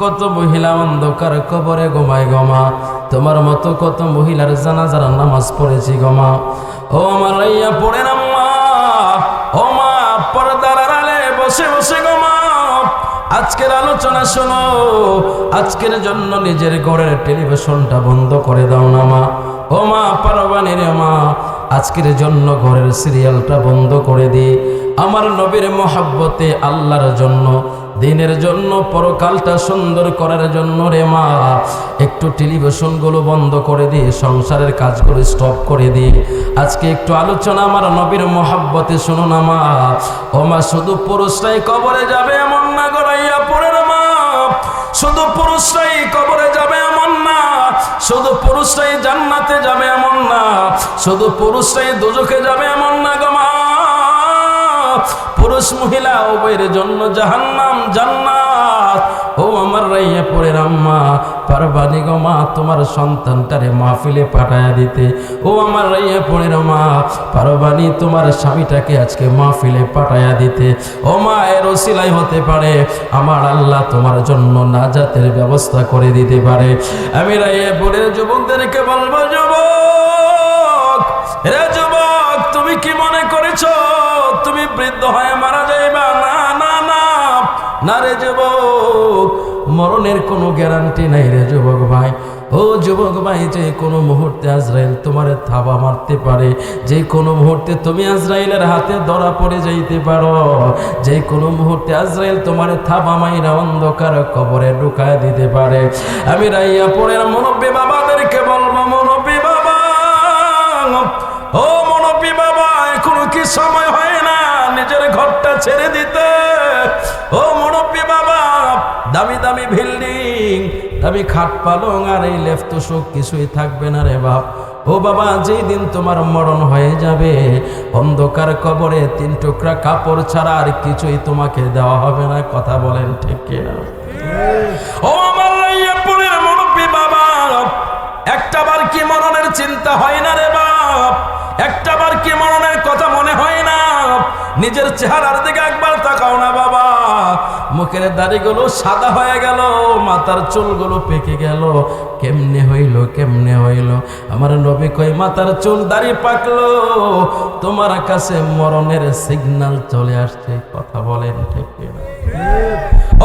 কত মহিলা অন্ধকার কবরে গোমায় গমা তোমার মতো কত মহিলার জানাজার নামাজ পড়েছি গমা ও আমার রাইয়া পড়ে না মা ও মা, পর্দার আড়ালে বসে বসে গমা আজকের আলোচনা শোনো। আজকের জন্য নিজের ঘরের টেলিভিশনটা বন্ধ করে দাও না মা। ও মা পারবানির মা। আজকের জন্য ঘরের সিরিয়ালটা বন্ধ করে দিই আমার নবীর মহাব্বতে আল্লাহর জন্য দিনের জন্য, পরকালটা সুন্দর করার জন্য রে মা। একটু টেলিভিশনগুলো বন্ধ করে দিয়ে সংসারের কাজগুলো স্টপ করে দিয়ে আজকে একটু আলোচনা আমার নবীর মহাব্বতে শুনো না মা। ও মা, শুধু পুরুষরাই কবরে যাবে এমন না গড়াইয়া পড়ে না মা। শুধু পুরুষরাই কবরে যাবে এমন না। শুধু পুরুষরাই জান্নাতে যাবে এমন না। শুধু পুরুষরাই দুজকে যাবে এমন না গো মা। পুরুষ মহিলা, উভয়ের জন্য জাহান্নাম, জান্নাত। ও আমার রাইয়া পড়ে রাম্মা পারবানি গো মা, তোমার সন্তানটারে মাহফিলে পাঠায়া দিতে। ও আমার রাইয়া পড়ে মা পারবানি তোমার স্বামীটাকে আজকে মাহফিলে পাঠায়া দিতে। ও মা, এর ওসিলাই হতে পারে, আমার আল্লাহ তোমার জন্য নাজাতের ব্যবস্থা করে দিতে পারে। আমি রাইয়া পড়ে যুবকদেরকে বলব, যুবক! হয়ে মারা যাইবা। না না না না রে যুবক, মরণের কোনো গ্যারান্টি নাই রে যুবক ভাই। ও যুবক ভাই, যে কোনো মুহূর্তে আজরাইল তোমারে থাবা মারতে পারে। যে কোনো মুহূর্তে তুমি আজরাইলের হাতে ধরা পড়ে যাইতে পারো। যে কোনো মুহূর্তে আজরাইল তোমারে থাবা মাইরা অন্ধকার কবরে ঢুকায় দিতে পারে। আমি রাইয়া পড়ে মুরব্বী বাবাদেরকে বলব, মুরব্বী বাবা, ও মনপি বাবা, এখনও কি সময় হয় ছেড়ে দিতে। ও মনপি বাবা, দামি দামি বিল্ডিং, দামি খাট পালং, আর এই লেফট শোক কিছুই থাকবে না রে বাপ। ও বাবা, যেই দিন তোমার মরণ হয়ে যাবে, অন্ধকার কবরে তিন টুকরা কাপড় ছাড়া আর কিছুই তোমাকে দেওয়া হবে না, কথা বলেন ঠিক কিনা? ও আমার রাইয়াপুরের মুরব্বী বাবা একটা বার কি মরণের চিন্তা হয় না রে বাপ? একটা বার কি মরণের কথা মনে হয় না? নিজের চেহারার দিকে একবার তাকাও না বাবা। মুখের দাড়িগুলো সাদা হয়ে গেল, মাথার চুলগুলো পেকে গেল। কেমনে হইল কেমনে হইল? আমার নবী কই মাথার চুল দাড়ি পাকলো। তোমার কাছে মরণের সিগন্যাল চলে আসছে, কথা বলেন ঠিক?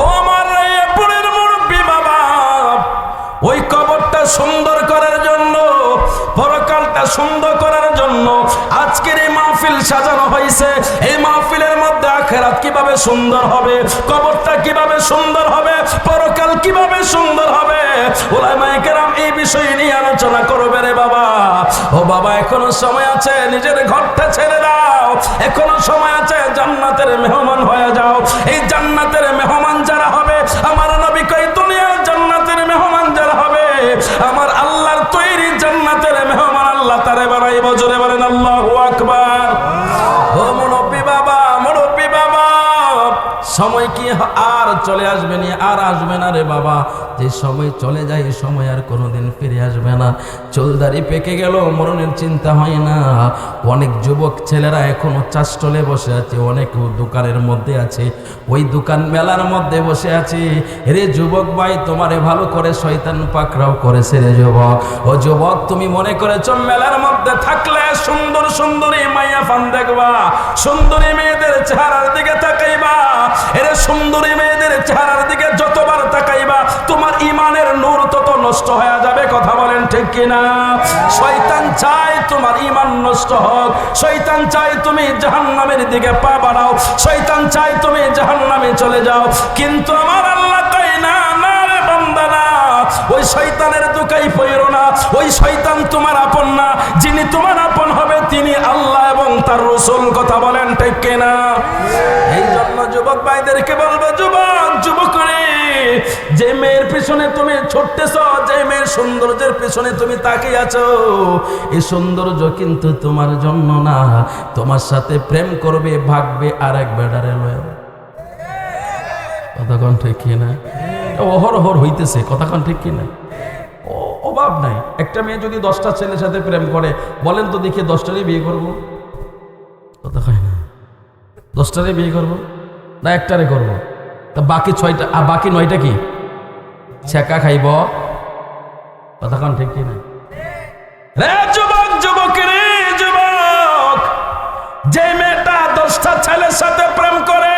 ও আমার এপুরের মুরব্বী বাবা, ওই কবরটা সুন্দর পরকালটা সুন্দর করার জন্য আজকের এই মাহফিল সাজানো হয়েছে। এই মাহফিলের মধ্যে আখেরাত কীভাবে সুন্দর হবে, কবরটা কীভাবে সুন্দর হবে, পরকাল কীভাবে সুন্দর হবে, ওলামায়ে কেরাম এই বিষয় নিয়ে আলোচনা করবে রে বাবা। ও বাবা, এখনও সময় আছে, নিজের ঘরটা ছেড়ে দাও। এখনও সময় আছে, জান্নাতের মেহমান হয়ে যাও। এই জান্নাতের মেহমান যারা হবে, আমার নবী কই চলে আসবে না, আর আসবে না রে বাবা। যে সময় চলে যায় সময় আর কোনোদিন ফিরে আসবে না। চুলদারি পেকে গেল, মরণের চিন্তা হয় না। অনেক যুবক ছেলেরা এখনও চাষটলে বসে আছে, অনেক দোকানের মধ্যে আছে। ওই দোকান মেলার মধ্যে বসে আছে। রে যুবক ভাই, তোমারে ভালো করে শয়তান পাকড়াও করেছে রে যুবক। ও যুবক, তুমি মনে করেছ মেলার মধ্যে থাকলে সুন্দর সুন্দরী মাইয়া ফান দেখবা, সুন্দরী মেয়েদের চেহারার দিকে তাকাইবা। এরে সুন্দরী মেয়েদের চেহারার দিকে যতবার তাকাইবা, তোমার ইমানের নূর তত নষ্ট হয়ে যাবে, কথা বলেন ঠিক কিনা? শয়তান চায় তোমার ইমান নষ্ট হোক, শয়তান চায় তুমি জাহান্নামের দিকে পা বাড়াও, শয়তান চায় তুমি জাহান্নামে চলে যাও, কিন্তু আমার আল্লাহ তাই না না রে বান্দা না ওই শয়তানের দোকাই পইরো না, ওই শয়তান তোমার আপন না, যিনি তোমার আপন হবে তিনি আল্লাহ এবং তার রসুল কথা বলেন ঠিক কিনা? এই যুবক ভাইদেরকে বলব, যুবক যুবক যে মেয়ের পিছনে তুমি ছুটতেছ, যে মেয়ের সৌন্দর্যের পিছনে তুমি তাকিয়ে আছো, এই সৌন্দর্য কিন্তু তোমার জন্য না, তোমার সাথে প্রেম করবে, ভাগবে আর এক বেডারে লয়। কতক্ষণ ঠিক কি না? অহরহর হইতেছে কতক্ষণ ঠিক কি না? অভাব নাই। একটা মেয়ে যদি দশটা ছেলের সাথে প্রেম করে, বলেন তো দেখি দশটারই বিয়ে করব? কথা হয় না। দশটারে বিয়ে করব? না একটারে করব। তা বাকি ছয়টা, আর বাকি নয়টা কি? ছেঁকা খাইব। কতক্ষণ ঠিক কি না রে যুবক যুবক রে যুবক, যে মেয়েটা দশটা ছেলের সাথে প্রেম করে,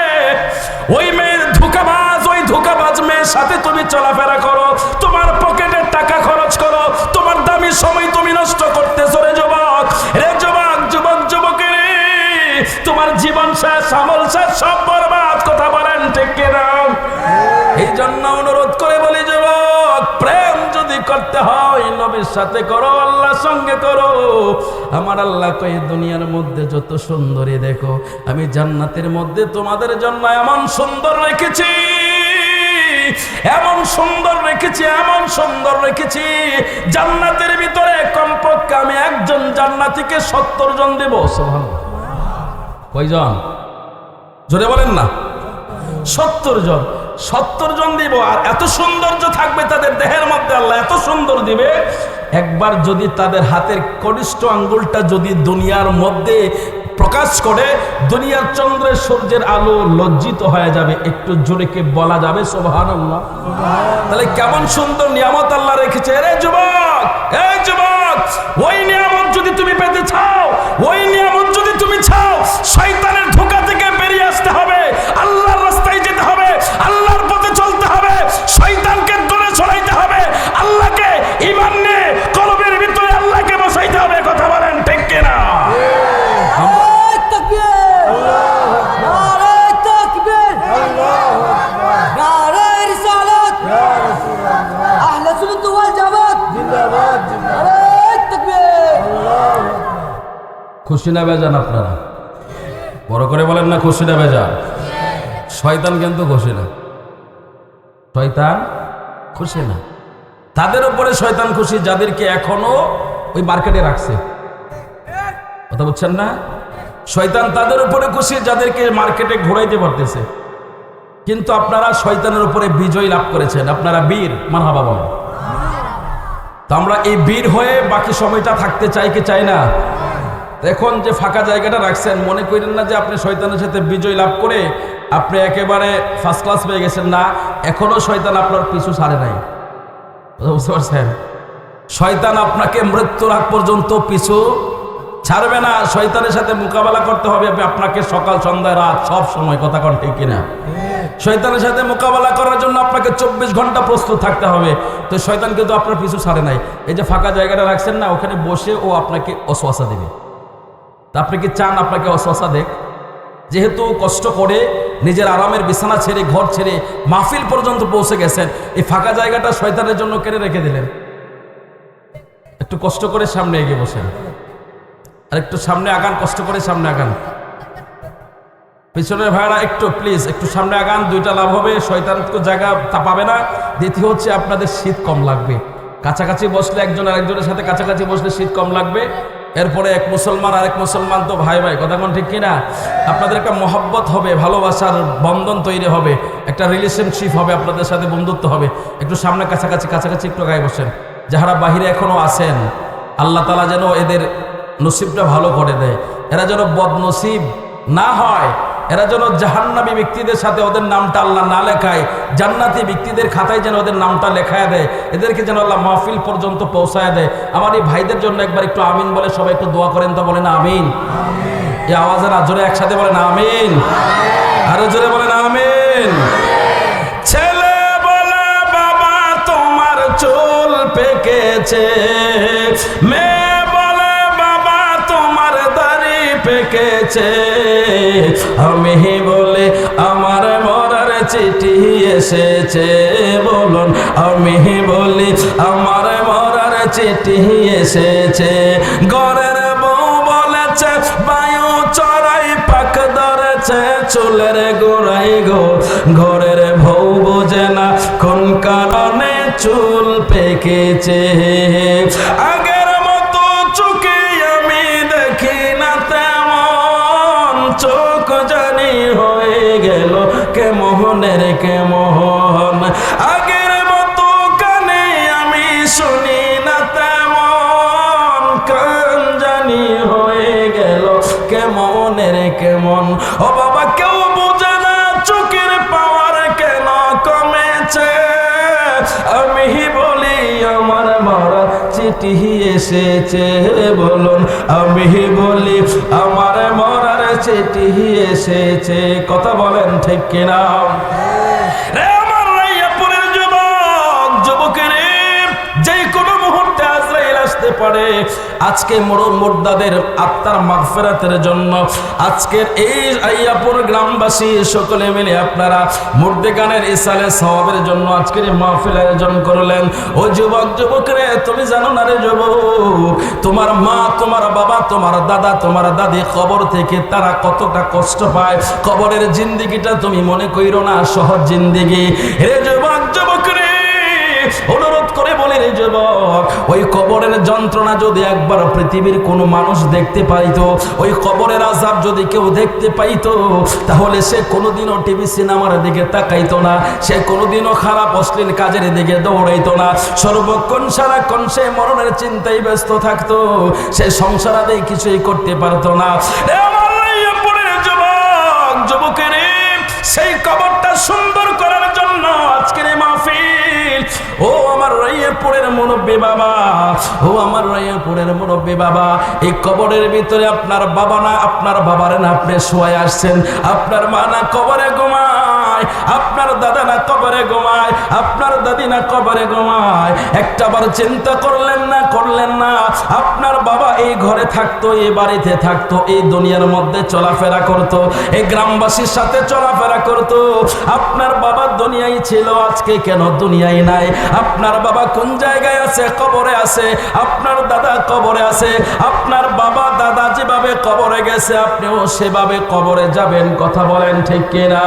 ওই মেয়ের ধোকাবাজ, ওই ধোকাবাজ মেয়ের সাথে তুমি চলাফেরা করো, তোমার পকেটের টাকা খরচ করো, তোমার দামি সময় তুমি নষ্ট করতেছো রে যুবক রে যুবক যুবক যুবক রে তোমার জীবন শেষ, আমল শেষ, সব বলেন ঠিক কিনা? এই জন্য অনুরোধ করে বলি, যুবক, প্রেম যদি করতে হয়, নবীর সাথে করো, আল্লাহর সঙ্গে করো। আমার আল্লাহ কই দুনিয়ার মধ্যে যত সুন্দরী দেখো, আমি জান্নাতের মধ্যে তোমাদের জন্য এমন সুন্দর রেখেছি, এমন সুন্দর রেখেছি, এমন সুন্দর রেখেছি, জান্নাতের ভিতরে কমপক্ষে আমি একজন জান্নাতিকে সত্তর জন দেব। কয়জন? জোরে বলেন না। সত্তর জন। সত্তর জন দিব, আর এত সৌন্দর্য থাকবে তাদের দেহের মধ্যে, আল্লাহ এত সুন্দর দিবে। একবার যদি তাদের হাতের কনিষ্ঠ আঙ্গুলটা যদি দুনিয়ার মধ্যে প্রকাশ করে, দুনিয়ার চন্দ্রের সূর্যের আলো লজ্জিত হয়ে যাবে, একটু জোরেকে বলা যাবে সোভান আল্লাহ তাহলে কেমন সুন্দর নিয়ামত আল্লাহ রেখেছে। রে যুবক এই যুবক, ওই নিয়ামত যদি তুমি পেতে চাও, ওই নিয়ামত যদি তুমি চাও শয়তানের খুশি না বেজান আপনারা? বড় করে বলেন না খুশি না বেজান। শয়তান কিন্তু খুশি না শয়তান খুশি না তাদের উপরে শয়তান খুশি যাদেরকে এখনও ওই মার্কেটে রাখছে। কথা বুঝছেন না? শয়তান তাদের উপরে খুশি যাদেরকে মার্কেটে ঘোরাইতে পারতেছে। কিন্তু আপনারা শয়তানের উপরে বিজয় লাভ করেছেন। আপনারা বীর মানহাবা বলেন। তো আমরা এই বীর হয়ে বাকি সময়টা থাকতে চাই কি চাই না? এখন যে ফাঁকা জায়গাটা রাখছেন, মনে করেন না যে আপনি শয়তানের সাথে বিজয় লাভ করে আপনি একেবারে ফার্স্ট ক্লাস পেয়ে গেছেন। না, এখনও শয়তান আপনার পিছু ছাড়ে নাই। বুঝতে পারছেন? শয়তান আপনাকে মৃত্যুর আগ পর্যন্ত পিছু ছাড়বে না। শয়তানের সাথে মোকাবেলা করতে হবে। আপনাকে সকাল, সন্ধ্যা, রাত সব সময় কথা কন ঠিক কিনা? শয়তানের সাথে মোকাবেলা করার জন্য আপনাকে চব্বিশ ঘণ্টা প্রস্তুত থাকতে হবে। তো শয়তান কিন্তু আপনার পিছু ছাড়ে নাই। এই যে ফাঁকা জায়গাটা রাখছেন না, ওখানে বসে ও আপনাকে অশ্বাসা দেবে। তা আপনি কি চান আপনাকে অশ্বাসা দেখ যেহেতু কষ্ট করে নিজের আরামের বিছানা ছেড়ে, ঘর ছেড়ে মাহফিল পর্যন্ত পৌঁছে গেছেন, এই ফাঁকা জায়গাটা শয়তানের জন্য কেড়ে রেখে দিলেন। একটু কষ্ট করে সামনে এগিয়ে বসেন। আর একটু সামনে আগান, কষ্ট করে সামনে আগান। পিছনের ভাইরা একটু প্লিজ একটু সামনে আগান, দুইটা লাভ হবে, শয়তান জায়গা তা পাবে না। দ্বিতীয় হচ্ছে আপনাদের শীত কম লাগবে। কাছাকাছি বসলে একজন আরেকজনের সাথে কাছাকাছি বসলে শীত কম লাগবে। এরপরে এক মুসলমান আর এক মুসলমান তো ভাই ভাই, কথা কোন ঠিক কিনা? আপনাদের একটা মহব্বত হবে ভালোবাসার বন্ধন তৈরি হবে, একটা রিলেশনশিপ হবে, আপনাদের সাথে বন্ধুত্ব হবে। একটু সামনে কাছাকাছি কাছাকাছি একটু গায়ে বসেন। যাহারা বাহিরে এখনও আসেন আল্লাহ তালা যেন এদের নসিবটা ভালো করে দেয়। এরা যেন বদনসিব না হয় এরা যেন জাহান্নাবী ব্যক্তিদের সাথে ওদের নামটা আল্লাহ না লেখায়, জান্নাতি ব্যক্তিদের খাতায় যেন ওদের নামটা লেখায় দেয়, এদেরকে যেন আল্লাহ মাহফিল পর্যন্ত পৌঁছায় দেয়। আমার এই ভাইদের জন্য একবার একটু আমিন বলে সবাই একটু দোয়া করেন তো বলেন আমিন। এই আওয়াজের জোরে একসাথে বলেন আমিন। আরও জোরে বলেন আমিন। ছেলে বলে, বাবা, তোমার চুল পেকেছে। মেয়ে বলে, বাবা, তোমার দাড়ি পেকেছে। আমি বলে আমার মরার চিঠি এসেছে, বলুন। আমি বলি আমার মরার চিঠি এসেছে। ঘরের বউ বলেছে, বায়ু চড়াই পাক ধরেছে, চুলের গোড়াই গো। ঘরের বউ বোঝে না কোন কারণে চুল পেকেছে। আগের চিঠি এসেছে বলুন আমি বলি আমার মরার চিঠি এসেছে। কথা বলেন ঠিক কিনা? পারে আজকে মুর্দাদের আত্মার মাগফিরাতের জন্য আজকের এই আইয়াপুর গ্রামবাসী সকলে মিলে আপনারা মুর্দে গানের ইসালে সওয়াবের জন্য আজকের মাহফিল আয়োজন করলেন। ও যুবক, যুবকরে, তুমি জানো না রে যুবক, তোমার মা, তোমার বাবা, তোমার দাদা, তোমার দাদি কবর থেকে তারা কতটা কষ্ট পায়। কবরের জিন্দিগিটা তুমি মনে কইরো না, সহজ জিন্দিগি। রে যুবক যুবক রে অনুরোধ বলে যুবক, ওই কবরের যন্ত্রণা যদি একবার পৃথিবীর কোনো মানুষ দেখতে পাইতো, ওই কবরের আজাব যদি কেউ দেখতে পাইতো, তাহলে সে কোনোদিনও টিভি, সিনেমার দিকে তাকাইতো না, সে কোনোদিনও খারাপ, অশ্লীল কাজের দিকে দৌড়াইতো না। সর্বক্ষণ সারাক্ষণ সে মরণের চিন্তায় ব্যস্ত থাকতো, সে সংসারাদে কিছুই করতে পারতো না। যুবকের সেই কবরটা সুন্দর মুরব্বী বাবা। ও আমার রাইয়াপুরের মুরব্বী বাবা। এই কবরের ভিতরে আপনার বাবা না, আপনার বাবার না, আপনি শোয়া আসছেন। আপনার মা না কবরে ঘুমায়। আপনার দাদা না কবরে ঘুমায়, আপনার দাদি না কবরে ঘুমায়। একটাবার চিন্তা করলেন না করলেন না। আপনার বাবা এই ঘরে থাকতো, এই বাড়িতে থাকতো, এই দুনিয়ার মধ্যে চলাফেরা করত, এই গ্রামবাসীর সাথে চলাফেরা করত। আপনার বাবা দুনিয়ায় ছিল, আজকে কেন দুনিয়ায় নাই? আপনার বাবা কোন জায়গায় আছে? কবরে আছে। আপনার দাদা কবরে আছে। আপনার বাবা, দাদা যেভাবে কবরে গেছে, আপনিও সেভাবে কবরে যাবেন, কথা বলেন ঠিক কিনা?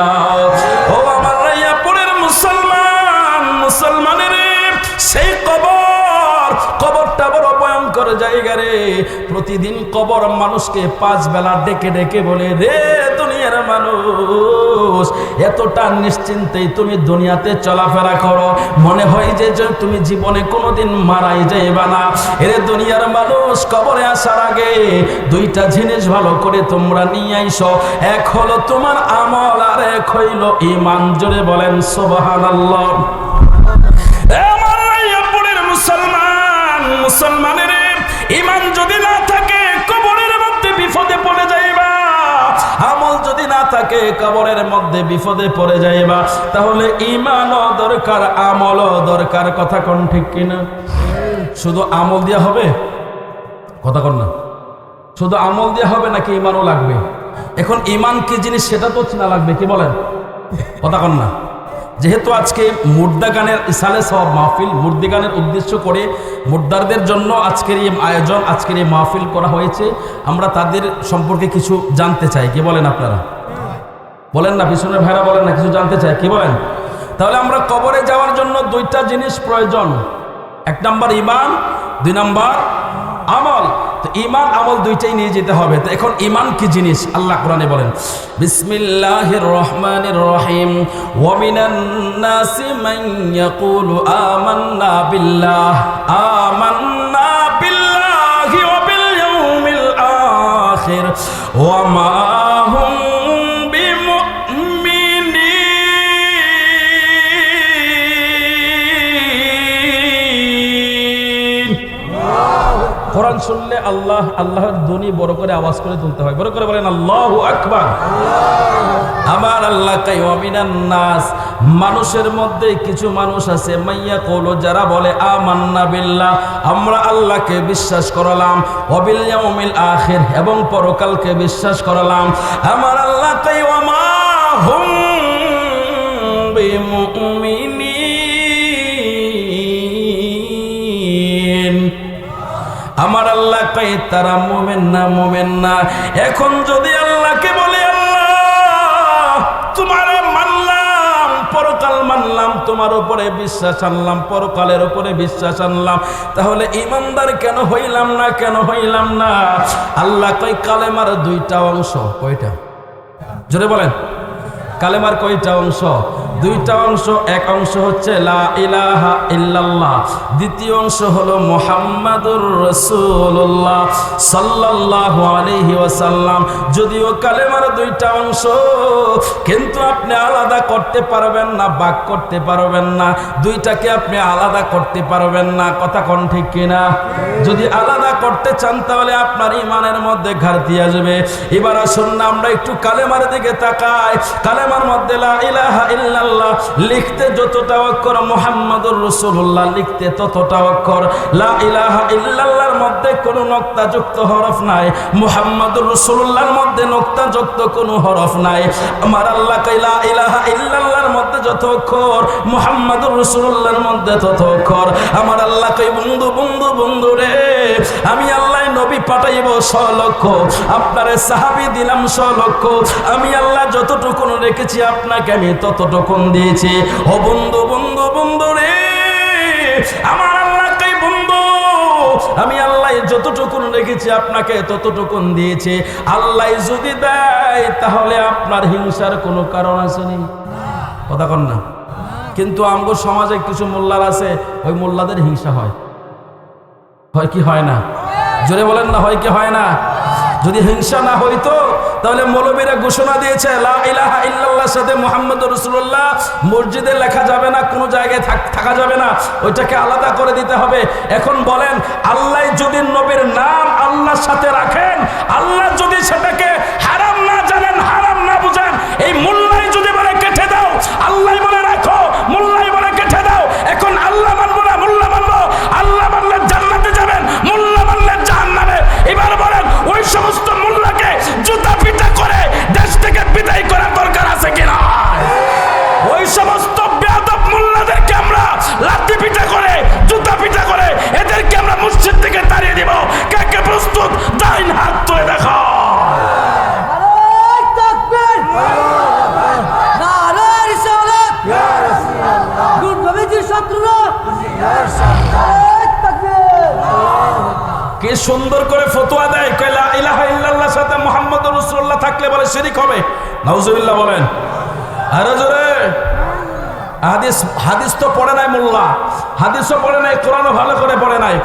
ও আমার রাইয়া পরের মুসলমান মুসলমানের সেই কবর ভয়ঙ্কর জায়গা রে। প্রতিদিন কবর মানুষকে পাঁচ বেলা ডেকে ডেকে বলে, রে দুনিয়ার মানুষ, এতটা নিশ্চিন্তেই তুমি দুনিয়াতে চলাফেরা করো। মনে হয় যে তুমি জীবনে কোনোদিন মারাই যাইবা না। এরে দুনিয়ার মানুষ, কবরে আসার আগে দুইটা জিনিস ভালো করে তোমরা নিয়ে আইসো। এক হলো তোমার আমল আর এক হইল ইমান জোরে বলেন সোবাহান আমার থাকে কবরের মধ্যে বিপদে পড়ে যাইবা তাহলে ইমানও দরকার, আমলও দরকার, কথা কোন ঠিক কিনা? শুধু আমল দিয়া হবে? কথা কন না? শুধু আমল দিয়া হবে নাকি ইমানও লাগবে? এখন ইমান কি জিনিস সেটা তো চেনা লাগবে, কি বলেন? কথা কন না? যেহেতু আজকে মুর্দা গানের ইসালে সব মাহফিল, মুর্দি গানের উদ্দেশ্য করে মুর্দারদের জন্য আজকের এই আয়োজন, আজকের এই মাহফিল করা হয়েছে, আমরা তাদের সম্পর্কে কিছু জানতে চাই, কি বলেন আপনারা? বলেন না, পিছনের ভাইরা বলেন না, কিছু জানতে চাই কি বলেন? তাহলে আমরা কবরে যাওয়ার জন্য দুইটা জিনিস প্রয়োজন। এক নাম্বার ইমান দুই নাম্বার আমল। তো ইমান আমল দুইটাই নিয়ে যেতে হবে। তো এখন ইমান কি জিনিস? আল্লাহ কোরআনে বলেন, বিসমিল্লাহির রহমানির রহিম, ওয়া মিনান নাসি মান ইয়াকুলু আমান্না বিল্লাহ, আমান্না বিল্লাহি ওয়া বিল ইয়াউমিল আখির, ওয়া মা শুনলে আল্লাহ, আল্লাহর ধ্বনি বড় করে আওয়াজ করে তুলতে হয়। বড় করে বলেন, আল্লাহু আকবার। আমার আল্লাহ নাস। মানুষের মধ্যে কিছু মানুষ আছে, মাইয়া কৌলো, যারা বলে, আমান্না বিল্লাহ। আমরা আল্লাহকে বিশ্বাস করলাম অবিল ইয়াউমিল আখির, এবং পরকালকে বিশ্বাস করালাম। আমার আল্লাহ কাইমা হুম আমার আল্লাহ কয়, তারা মোমেন না মোমেন না। এখন যদি আল্লাহকে বলে, আল্লাহ, তোমার মানলাম, পরকাল মানলাম, তোমার উপরে বিশ্বাস আনলাম, পরকালের উপরে বিশ্বাস আনলাম, তাহলে ইমানদার কেন হইলাম না, কেন হইলাম না? আল্লাহ কয়, কালেমার দুইটা অংশ। কয়টা? জোরে বলেন। কালেমার কয়টা অংশ? দুইটা অংশ, এক অংশ হচ্ছে লা ইলাহা ইল্লাল্লাহ, দ্বিতীয় অংশ হলো মোহাম্মদুর রসুল্লাহ সাল্লাল্লাহু আলাইহি ওয়াসাল্লাম। যদিও কালেমার দুইটা অংশ, কিন্তু আপনি আলাদা করতে পারবেন না বাক করতে পারবেন না। দুইটাকে আপনি আলাদা করতে পারবেন না, কথা কোন ঠিক কিনা? যদি আলাদা করতে চান, তাহলে আপনার ইমানের মধ্যে ঘাটতি আসবে। এবার আসুন না, আমরা একটু কালেমার দিকে তাকাই। কালেমার মধ্যে লা ইলাহা ইল্লাল্লাহ লিখতে যতটা অক্ষর মুহাম্মাদুর রাসূলুল্লাহ, লিখতে ততটা অক্ষর লা ইলাহা ইল্লাল্লাহর মধ্যে কোনো নক্তাযুক্ত হরফ নাই, মুহাম্মাদুর রাসূলুল্লাহর মধ্যে নক্তাযুক্ত কোনো হরফ নাই। আমার আল্লাহ লা ইলাহা ইল্লাল্লাহর মধ্যে যত অক্ষর মুহাম্মাদুর মধ্যে আমার বন্ধু বন্ধু বন্ধু রে, আমি আল্লাহ নবী পাঠাইব আপনারে সাহাবি দিলাম আমি আল্লাহ যতটুকুন রেখেছি, আপনাকে আমি ততটুকুন দিয়েছি। ও বন্ধু বন্ধু বন্ধু রে, আমার বন্ধু, আমি আল্লাহ রেখেছি, আপনাকে দিয়েছি। আল্লাহ যদি দেয়, তাহলে আপনার হিংসার কোনো কারণ আসেনি কথা কন না। কিন্তু আমগো সমাজে কিছু মোল্লার আছে, ওই মোল্লাদের হিংসা হয়। হয় কি হয় না? জোরে বলেন না, হয় কি হয় না? যদি হিংসা না হইতো, তাহলে মৌলবীরা ঘোষণা দিয়েছে সাথে মুহাম্মদ রাসূলুল্লাহ, মসজিদে লেখা যাবে না, কোনো জায়গায় থাক- যাবে না, ওইটাকে আলাদা করে দিতে হবে। এখন বলেন, আল্লাহ যদি নবীর নাম আল্লাহর সাথে রাখেন, আল্লাহ যদি সেটাকে হারাম না জানেন, হারাম না বুঝেন, এই মোল্লাই যদি আল্লাহ সুন্দর করে ফতোয়া দেয় কয়লা ইলাহা ইল্লাল্লাহর সাথে মোহাম্মদ রসুল্লাহ থাকলে বলে শিরিক হবে। নাউজুবিল্লাহ বলেন। আরে জোরে। হাদিস হাদিস তো পড়ে নাই মোল্লা। হাদিসও পড়ে নাই কোরআনও ভালো করে পড়ে নাই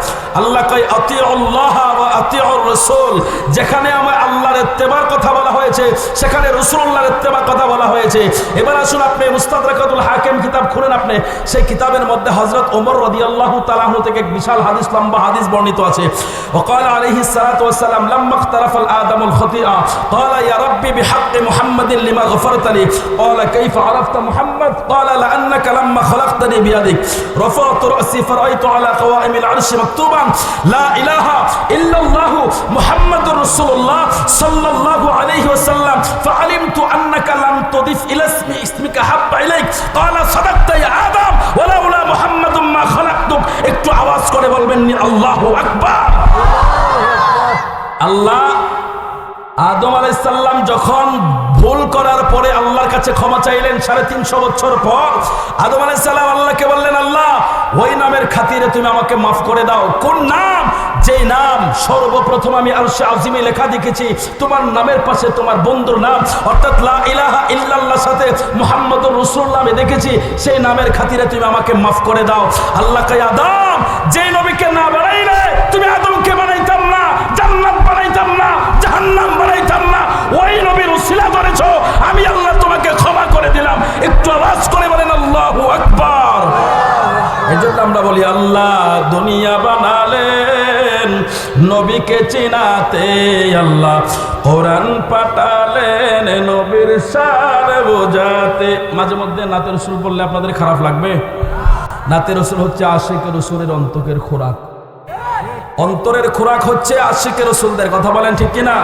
আল্লাহ কই আতি আল্লাহ ওয়া আতি রসুল যেখানে আমার আল্লাহর ইত্তেবার কথা বলা হয়েছে সেখানে রসুল্লাহর ইত্তেবার কথা বলা হয়েছে এবার আসুন আপনি মুস্তাদরাকাতুল হাকিম কিতাব খুলেন আপনি সেই কিতাবের মধ্যে হযরত ওমর রাদিয়াল্লাহু তাআলা আনহু থেকে এক বিশাল হাদিস লম্বা হাদিস বর্ণিত আছে وقال عليه الصلاة والسلام لما اختلف الآدم الخطيئة قال يا ربي بحق محمد لما غفرت لي قال كيف عرفت محمد قال لأنك لما خلقتني بيدك رفعت رأسي فرأيت على قوائم العرش مكتوبا لا إله إلا الله محمد رسول الله صلى الله عليه وسلم فعلمت أنك لم تضف إلى اسم اسمك حب إليك قال صدقت يا آدم ولولا محمد ما خلقتك একটু আওয়াজ করে বলবেন আল্লাহু আকবার আল্লাহ আদম আলাইসাল্লাম যখন ভুল করার পরে আল্লাহর কাছে ক্ষমা চাইলেন সাড়ে তিনশো বছর পর, আদম আলাইসাল্লাম আল্লাহকে বললেন, আল্লাহ, ওই নামের খাতিরে তুমি আমাকে মাফ করে দাও। কোন নাম? যেই নাম সর্বপ্রথম আমি আরশে আজিমে লেখা দেখেছি। তোমার নামের পাশে তোমার বন্ধুর নাম, অর্থাৎ লা ইলাহা ইল্লাল্লাহর সাথে মোহাম্মদ রাসূলুল্লাহ আমি দেখেছি, সেই নামের খাতিরে তুমি আমাকে মাফ করে দাও। আল্লাহ কয়, আদম, যেই নবীকে না বানাইলে তুমি আদমকে বানাইতাম না জান্নাত বানাইতাম না জাহান্নাম বানাইতাম না ওই উসিলা ধরেছো আমি আল্লাহ তোমাকে ক্ষমা করে দিলাম। একটু আওয়াজ করে বলেন, আল্লাহ আকবার। এই জন্য আমরা বলি, আল্লাহ দুনিয়া বানালেন, নবীকে চিনাতে আল্লাহ কোরআন পাঠালেন, নবীর সার বোঝাতে। মাঝে মধ্যে নাতে রসুল বললে আপনাদের খারাপ লাগবে? নাতে রসুল হচ্ছে আশিক রসুলের অন্তকের খোরাক। অন্তরের খোরাক হচ্ছে আশিকের রসুলদের, কথা বলেন ঠিক কিনা?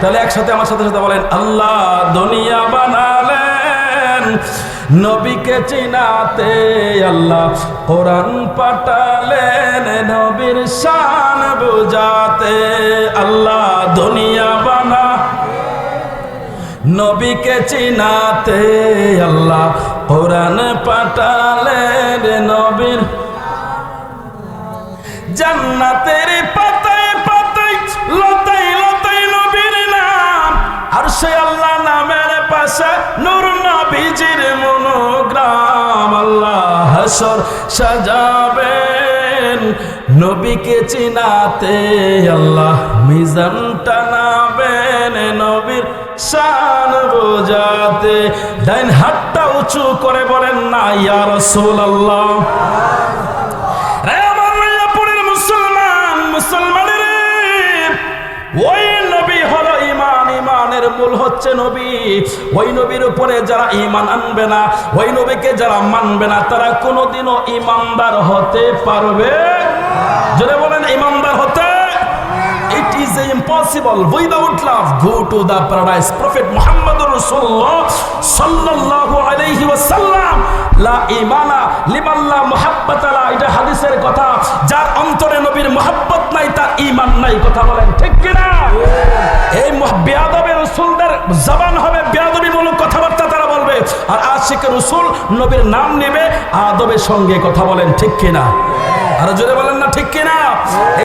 তাহলে একসাথে আমার সাথে সাথে বলেন, আল্লাহ দুনিয়া বানালেন, নবীকে চিনাতে আল্লাহ কোরআন পাঠালেন, নবীর শান বুঝাতে আল্লাহ দুনিয়া বানা, নবীকে চিনাতে আল্লাহ কোরআন পাঠালেন, নবীর জান্নাতের পাতায় পাতায় লতাই লতাই নবীর নাম। আর সে আল্লাহ নামের পাশে নূর নবীজির মনোগ্রাম। আল্লাহ হাসর সাজাবেন নবীকে চিনাতে। আল্লাহ মিজান টানাবেন নবীর শান বোঝাতে। ডাইন হাতটা উঁচু করে বলেন না, ইয়া রাসূলুল্লাহ। হচ্ছে নবী। ওই নবীর উপরে যারা ইমান আনবে না, ওই নবীকে যারা মানবে না, তারা কোনোদিনও ইমানদার হতে পারবে যদি বলেন ইমানদার হতে আমার la imana liman la এটা হাদিসের কথা। যার অন্তরে নবীর মোহাব্বত নাই, তার ঈমান নাই, কথা বলেন ঠিক কি না এই বেয়াদবে রসুলদের জবান হবে, বেয়াদবি মূলক কথাবার্তা তারা বলবে। আর আশিক রসুল নবীর নাম নেবে, আদবের সঙ্গে কথা বলেন ঠিক কিনা? আর জোরে বলেন না, ঠিক কিনা?